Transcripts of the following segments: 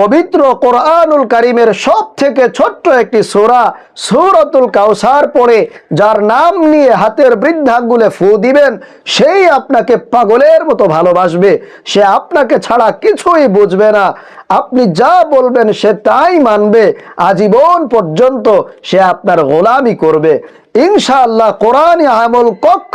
পবিত্র কোরআনুল কারিমের সব থেকে ছোট্ট একটি সোরা, সূরাতুল কাউসার পড়ে, যার নাম নিয়ে হাতের বৃদ্ধাঙ্গুলে ফু দিবেন, সেই আপনাকে পাগলের মতো ভালোবাসবে। সে আপনাকে ছাড়া কিছুই বুঝবে না। আপনি যা বলবেন সে তাই মানবে। আজীবন পর্যন্ত সে আপনার গোলামি করবে। ইনশাআল্লাহ কোরআন আমল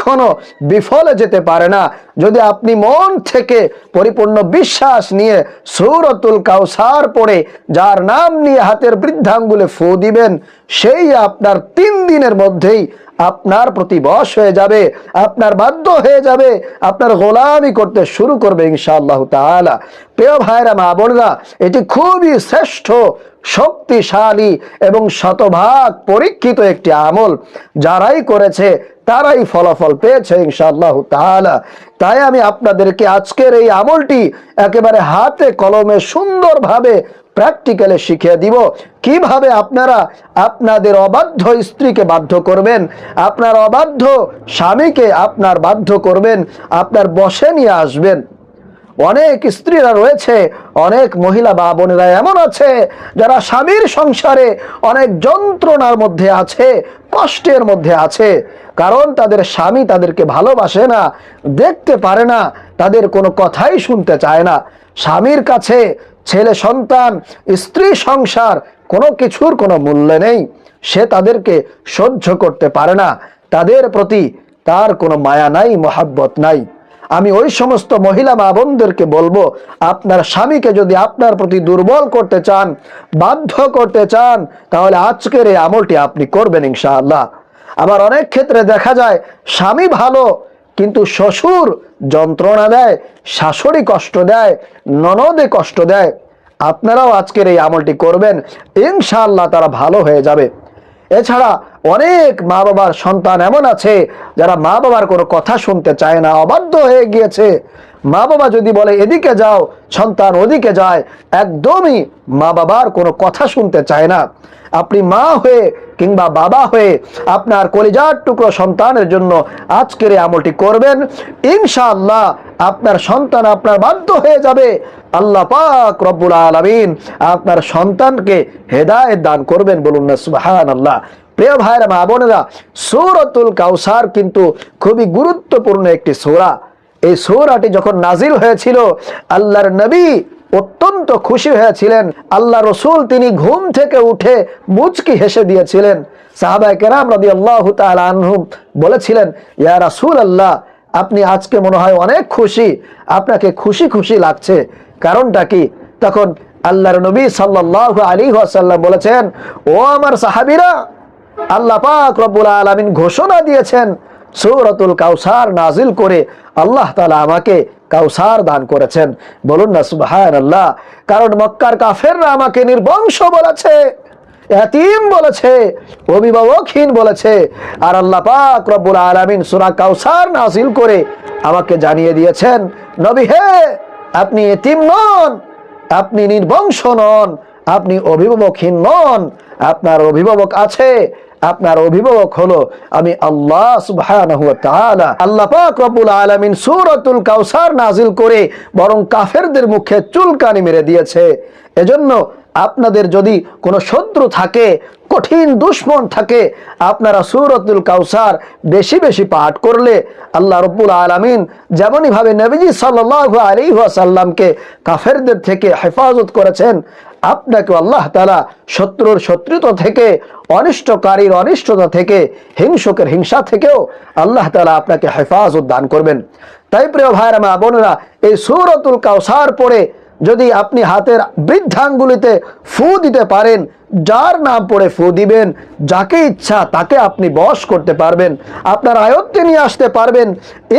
কখনো বিফলে যেতে পারে না। যদি আপনি মন থেকে পরিপূর্ণ বিশ্বাস নিয়ে সৌরতুল কাউসার পড়ে, যার নাম নিয়ে হাতের বৃদ্ধাঙ্গুলে ফু দিবেন, সেই আপনার তিন দিনের মধ্যেই আপনার প্রতি বশ হয়ে যাবে, আপনার বাধ্য হয়ে যাবে, আপনার গোলামি করতে শুরু করবে ইনশাআল্লাহ তাআলা। প্রিয় ভাইরা, মা বোনরা, এটি খুবই শ্রেষ্ঠ, শক্তিশালী এবং শতভাগ পরীক্ষিত একটি আমল। যারাই করেছে, তারাই ফলাফল পেয়েছে ইনশাআল্লাহ তাআলা। তাই আমি আপনাদেরকে আজকের এই আমলটি একেবারে হাতে কলমে সুন্দরভাবে প্র্যাকটিক্যালে শিখিয়ে দিব। কীভাবে আপনারা আপনাদের অবাধ্য স্ত্রীকে বাধ্য করবেন? আপনার অবাধ্য স্বামীকে আপনার বাধ্য করবেন? আপনার বসে নিয়ে আসবেন। অনেক স্ত্রীরা রয়েছে, অনেক মহিলা বা বোনেরা এমন আছে, যারা স্বামীর সংসারে অনেক যন্ত্রণার মধ্যে আছে, কষ্টের মধ্যে আছে। কারণ তাদের স্বামী তাদেরকে ভালোবাসে না, দেখতে পারে না, তাদের কোনো কথাই শুনতে চায় না। স্বামীর কাছে ছেলে, সন্তান, স্ত্রী, সংসার, কোনো কিছুর কোনো মূল্য নেই। সে তাদেরকে সহ্য করতে পারে না। তাদের প্রতি তার কোনো মায়া নাই, মহাব্বত নাই। আমি ওই সমস্ত মহিলা মা বোনদেরকে বলব, আপনার স্বামীকে যদি আপনার প্রতি দুর্বল করতে চান, বাধ্য করতে চান, তাহলে আজকের এই আমলটি আপনি করবেন ইনশাআল্লাহ। আবার অনেক ক্ষেত্রে দেখা যায়, স্বামী ভালো কিন্তু শ্বশুর যন্ত্রণা দেয়, শাশুড়ি কষ্ট দেয়, ননদে কষ্ট দেয়। আপনারাও আজকের এই আমলটি করবেন, ইনশাআল্লাহ তারা ভালো হয়ে যাবে। এছাড়া অনেক মা বাবার সন্তান এমন আছে, যারা মা বাবার কোনো কথা শুনতে চায় না, অবাধ্য হয়ে গিয়েছে। মা বাবা যদি বলে, এদিকে যাও, সন্তান ওদিকে যায়, একদমই মা বাবার কোনো কথা শুনতে চায় না। আপনি মা হয়ে কিংবা বাবা হয়ে আপনার কলিজার টুকরো সন্তানের জন্য আজকের আমলটি করবেন, ইনশাআল্লাহ আপনার সন্তান আপনার বাধ্য হয়ে যাবে। আল্লাহ পাক রব্বুল আলামিন আপনার সন্তানকে হেদায়েত দান করবেন বলুন না সুবহান আল্লাহ প্রিয় ভাইরা মা বোনেরা সূরাতুল কাউসার কিন্তু খুবই গুরুত্বপূর্ণ একটি সূরা। এই সূরাটি যখন নাজিল হয়েছিল, আল্লাহর নবী অত্যন্ত খুশি হয়েছিলেন। আল্লাহ রসুল তিনি ঘুম থেকে উঠে মুচকি হেসে দিয়েছিলেন। সাহাবায়ে কেরাম রাদিয়াল্লাহু তাআলা আনহুম বলেছিলেন, ইয়া রাসূল আল্লাহ আপনি আজকে মনে হয় অনেক খুশি। আপনাকে খুশি খুশি লাগছে। কারণটা কি? তখন আল্লাহর নবী সাল্লাল্লাহু আলী ওয়াসাল্লাম বলেছেন, ও আমার সাহাবিরা, আল্লাহ পাক রব্বুল আলামিন ঘোষণা দিয়েছেন সূরাতুল কাউসার নাজিল করে আল্লাহ তালা আমাকে কাউসার দান করেছেন। বলুন না, সুবহানাল্লাহ। কারণ মক্কার কাফেররা আমাকে নির্বংশ বলেছে, এতিম বলেছে অভিভাবকহীন বলেছে। আর আল্লাহ পাক রব্বুল আলামিন সূরা কাউসার নাজিল করে আমাকে জানিয়ে দিয়েছেন, নবী হে, আপনি এতিম নন, আপনি নির্বংশ নন, আপনি অভিভাবকহীন নন, আপনার অভিভাবক আছে আপনার অভিভাবক হলো আমি আল্লাহ সুবহানাহু ওয়া তাআলা। আল্লাহ পাক রব্বুল আলামিন সূরাতুল কাউসার নাজিল করে বরং কাফেরদের মুখে চুলকানি মেরে দিয়েছে। এজন্য আপনাদের যদি কোনো শত্রু থাকে, কঠিন দুশ্মন থাকে, আপনারা সুরতুল কাউসার বেশি বেশি পাঠ করলে আল্লাহ রব্বুল আলামিন যেমনই ভাবে নবীজি সাল্লাল্লাহু আলাইহি ওয়াসাল্লামকে কাফেরদের থেকে হেফাজত করেছেন আপনাকে আল্লাহ তালা শত্রুর শত্রুতা থেকে, অনিষ্টকারীর অনিষ্টতা থেকে, হিংসকের হিংসা থেকেও আল্লাহ তালা আপনাকে হেফাজত দান করবেন। তাই প্রিয় ভাইরা মা বোনেরা, এই সুরতুল কাউসার পড়ে যদি আপনি হাতের বৃদ্ধাঙ্গুলিতে ফু দিতে পারেন, যার নাম পড়ে ফু দিবেন, যাকে ইচ্ছা তাকে আপনি বশ করতে পারবেন, আপনার আয়ত্তে নিয়ে আসতে পারবেন,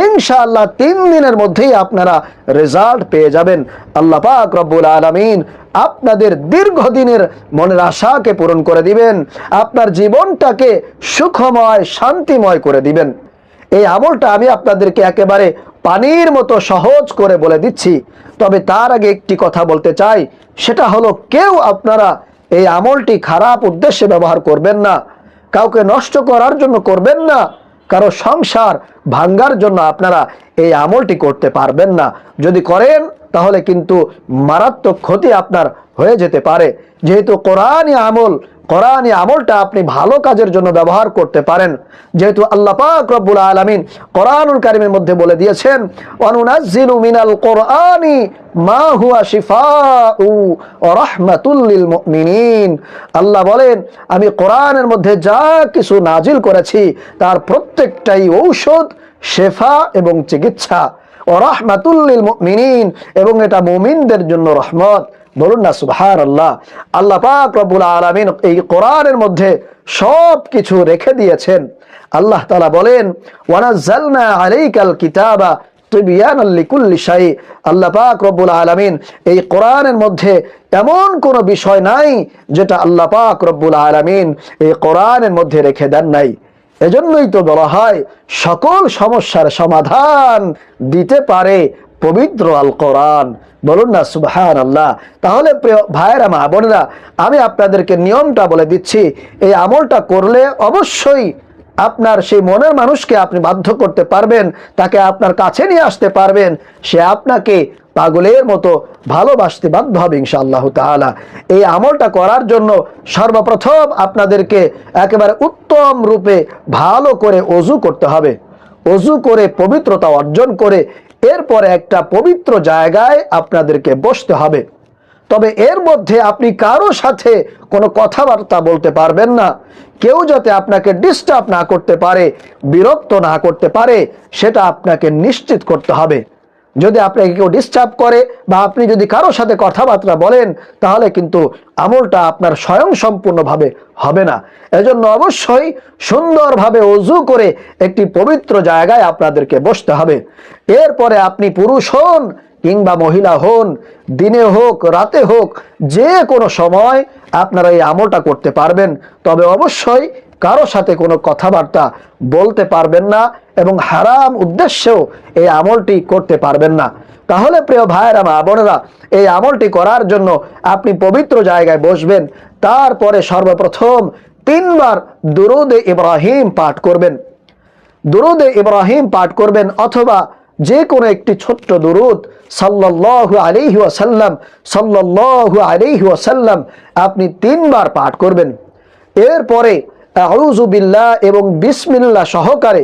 ইনশাআল্লাহ তিন দিনের মধ্যেই আপনারা রেজাল্ট পেয়ে যাবেন। আল্লাহ পাক রব্বুল আলামিন আপনাদের দীর্ঘদিনের মনের আশাকে পূরণ করে দিবেন, আপনার জীবনটাকে সুখময়, শান্তিময় করে দিবেন। এই আমলটা আমি আপনাদেরকে একেবারে পানির মতো সহজ করে বলে দিচ্ছি। তবে তার আগে একটি কথা বলতে চাই। সেটা হলো, কেউ আপনারা এই আমলটি খারাপ উদ্দেশ্যে ব্যবহার করবেন না। কাউকে নষ্ট করার জন্য করবেন না। কারও সংসার ভাঙ্গার জন্য আপনারা এই আমলটি করতে পারবেন না। যদি করেন, তাহলে কিন্তু মারাত্মক ক্ষতি আপনার হয়ে যেতে পারে। যেহেতু কোরআনই আমল কোরআনই আমলটা আপনি ভালো কাজের জন্য ব্যবহার করতে পারেন। যেহেতু আল্লাহ পাক রব্বুল আলামিন কোরআনুল কারিমের মধ্যে বলে দিয়েছেন অনুনাজ্জিলু মিনাল কোরআনি মা হুয়া শিফাউ রাহমাতুল লিল আল্লাহ বলেন, আমি কোরআনের মধ্যে যা কিছু নাজিল করেছি, তার প্রত্যেকটাই ঔষধ, শেফা এবং চিকিৎসা। ও রাহমাতুল্লিল মুমিনিন এবং এটা মুমিনদের জন্য রহমত। বলুন না সুবহান আল্লাহ আল্লাহ পাক রব্বুল আলামিন এই কোরআনের মধ্যে সব কিছু রেখে দিয়েছেন। আল্লাহ তালা বলেন, ওয়ানাজ্জালনা আলাইকাল কিতাবা আল্লাহ পাক রব্বুল আলামিন এই কোরআনের মধ্যে এমন কোনো বিষয় নাই, যেটা আল্লাহ পাক রব্বুল আলামিন এই কোরআনের মধ্যে রেখে দেন নাই। এজন্যই তো বলা হয়, সকল সমস্যার সমাধান দিতে পারে পবিত্র আল কোরআন বলুন না সুবহান আল্লাহ তাহলে ভাইয়েরা, মা বোনেরা, আমি আপনাদেরকে নিয়মটা বলে দিচ্ছি। এই আমলটা করলে অবশ্যই আপনার সেই মনের মানুষকে আপনি বাধ্য করতে পারবেন, তাকে আপনার কাছে নিয়ে আসতে পারবেন। সে আপনাকে পাগলের মতো ভালোবাসতে বাধ্য হবে, ইনশাআল্লাহ তাআলা। এই আমলটা করার জন্য সর্বপ্রথম আপনাদেরকে একেবারে উত্তম রূপে ভালো করে অজু করতে হবে। অজু করে পবিত্রতা অর্জন করে এরপরে একটা পবিত্র জায়গায় আপনাদেরকে বসতে হবে। তবে এর মধ্যে আপনি কারও সাথে কোনো কথাবার্তা বলতে পারবেন না। কেউ যাতে আপনাকে ডিস্টার্ব না করতে পারে, বিরক্ত না করতে পারে, সেটা আপনাকে নিশ্চিত করতে হবে। যদি আপনাকে কেউ ডিস্টার্ব করে বা আপনি যদি কারোর সাথে কথাবার্তা বলেন, তাহলে কিন্তু আমলটা আপনার স্বয়ং সম্পূর্ণভাবে হবে না। এজন্য অবশ্যই সুন্দরভাবে অজু করে একটি পবিত্র জায়গায় আপনাদেরকে বসতে হবে। এরপরে আপনি পুরুষ হন কিংবা মহিলা হন, দিনে হোক, রাতে হোক, যে কোনো সময় আপনারা এই আমলটা করতে পারবেন। তবে অবশ্যই কারও সাথে কোনো কথাবার্তা বলতে পারবেন না। এবং হারাম উদ্দেশ্যেও এই আমলটি করতে পারবেন না। তাহলে প্রিয় ভাইয়েরা, মা বোনেরা, এই আমলটি করার জন্য আপনি পবিত্র জায়গায় বসবেন, তারপরে সর্বপ্রথম তিনবার দুরুদে ইব্রাহিম পাঠ করবেন। দুরুদে ইব্রাহিম পাঠ করবেন অথবা যে কোনো একটি ছোট্ট দুরুদ, সাল্লাল্লাহু আলাইহি ওয়াসাল্লাম, সাল্লাল্লাহু আলাইহি ওয়াসাল্লাম আপনি তিনবার পাঠ করবেন। এরপরে আউযু বিল্লাহ এবং বিসমিল্লাহ সহকারে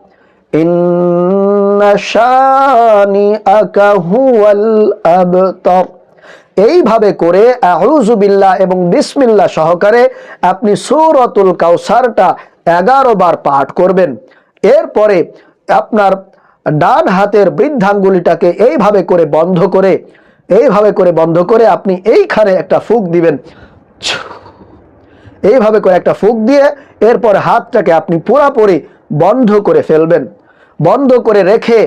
এইভাবে করে আউজুবিল্লাহ এবং বিসমিল্লাহ সহকারে আপনি সূরাতুল কাউসারটা এগারো বার পাঠ করবেন। এরপরে আপনার ডান হাতের বৃদ্ধাঙ্গুলিটাকে এইভাবে করে বন্ধ করে, এইভাবে করে বন্ধ করে আপনি এইখানে একটা ফুক দিবেন। এইভাবে করে একটা ফুক দিয়ে এরপর হাতটাকে আপনি পুরাপুরি বন্ধ করে ফেলবেন। বন্ধ করে রেখে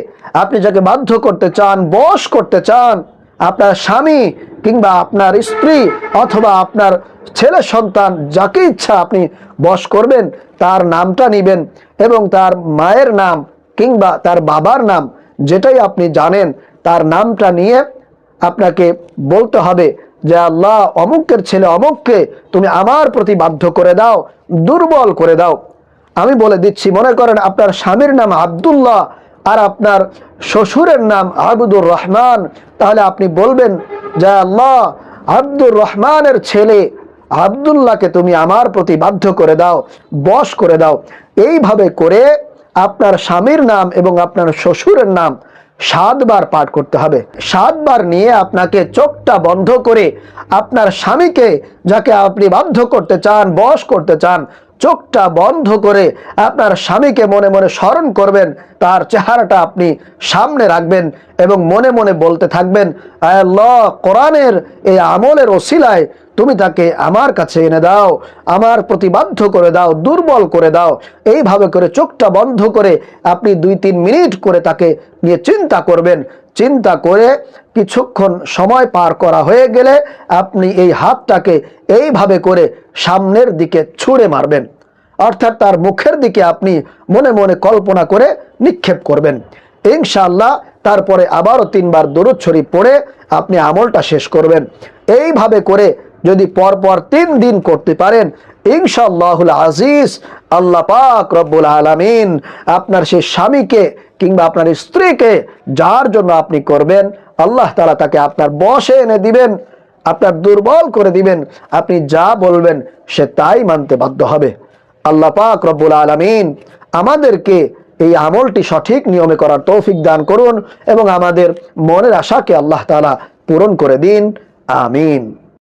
আপনি যাকে বাধ্য করতে চান, বশ করতে চান, আপনার স্বামী কিংবা আপনার স্ত্রী অথবা আপনার ছেলে সন্তান যাকে ইচ্ছা আপনি বশ করবেন, তার নামটা নিবেন এবং তার মায়ের নাম কিংবা তার বাবার নাম যেটাই আপনি জানেন, তার নামটা নিয়ে আপনাকে বলতে হবে যে, আল্লাহ, অমুকের ছেলে অমুককে তুমি আমার প্রতি বাধ্য করে দাও, দুর্বল করে দাও। আমি বলে দিচ্ছি, মনে করেন আপনার স্বামীর নাম আব্দুল্লাহ আর আপনার শ্বশুরের নাম আবুদুর রহমান। তাহলে আপনি বলবেন, যে আল্লাহ, আব্দুর রহমানের ছেলে, আবদুল্লাহকে তুমি আমার প্রতি বাধ্য করে দাও, বশ করে দাও। এইভাবে করে আপনার স্বামীর নাম এবং আপনার শ্বশুরের নাম সাতবার পাঠ করতে হবে। সাতবার নিয়ে আপনাকে চোখটা বন্ধ করে আপনার স্বামীকে যাকে আপনি বাধ্য করতে চান, বশ করতে চান চোখটা বন্ধ করে আপনার স্বামীকে মনে মনে স্মরণ করবেন, তার চেহারাটা আপনি সামনে রাখবেন এবং মনে মনে বলতে থাকবেন আল্লাহ, কোরআনের এই আমলের ওসিলায় তুমি তাকে আমার কাছে এনে দাও, আমার প্রতিবাধ্য করে দাও, দুর্বল করে দাও। এইভাবে করে চোখটা বন্ধ করে আপনি দুই তিন মিনিট করে তাকে নিয়ে চিন্তা করবেন। চিন্তা করে কিছুক্ষণ সময় পার করা হয়ে গেলে আপনি এই হাতটাকে এইভাবে করে সামনের দিকে ছুঁড়ে মারবেন। অর্থাৎ তার মুখের দিকে আপনি মনে মনে কল্পনা করে নিক্ষেপ করবেন। ইনশাল্লাহ তারপরে আবারও তিনবার দরুদ শরীফ পড়ে আপনি আমলটা শেষ করবেন। এইভাবে করে যদি পরপর তিন দিন করতে পারেন, ইনশাআল্লাহুল আজিজ, আল্লাহ পাক রব্বুল আলামিন আপনার সেই স্বামীকে কিংবা আপনার স্ত্রীকে যার জন্য আপনি করবেন, আল্লাহ তালা তাকে আপনার বসে এনে দিবেন, আপনার দুর্বল করে দিবেন, আপনি যা বলবেন সে তাই মানতে বাধ্য হবে। আল্লাহ পাক রব্বুল আলমিন আমাদেরকে এই আমলটি সঠিক নিয়মে করার তৌফিক দান করুন এবং আমাদের মনের আশাকে আল্লাহ তালা পূরণ করে দিন। আমিন।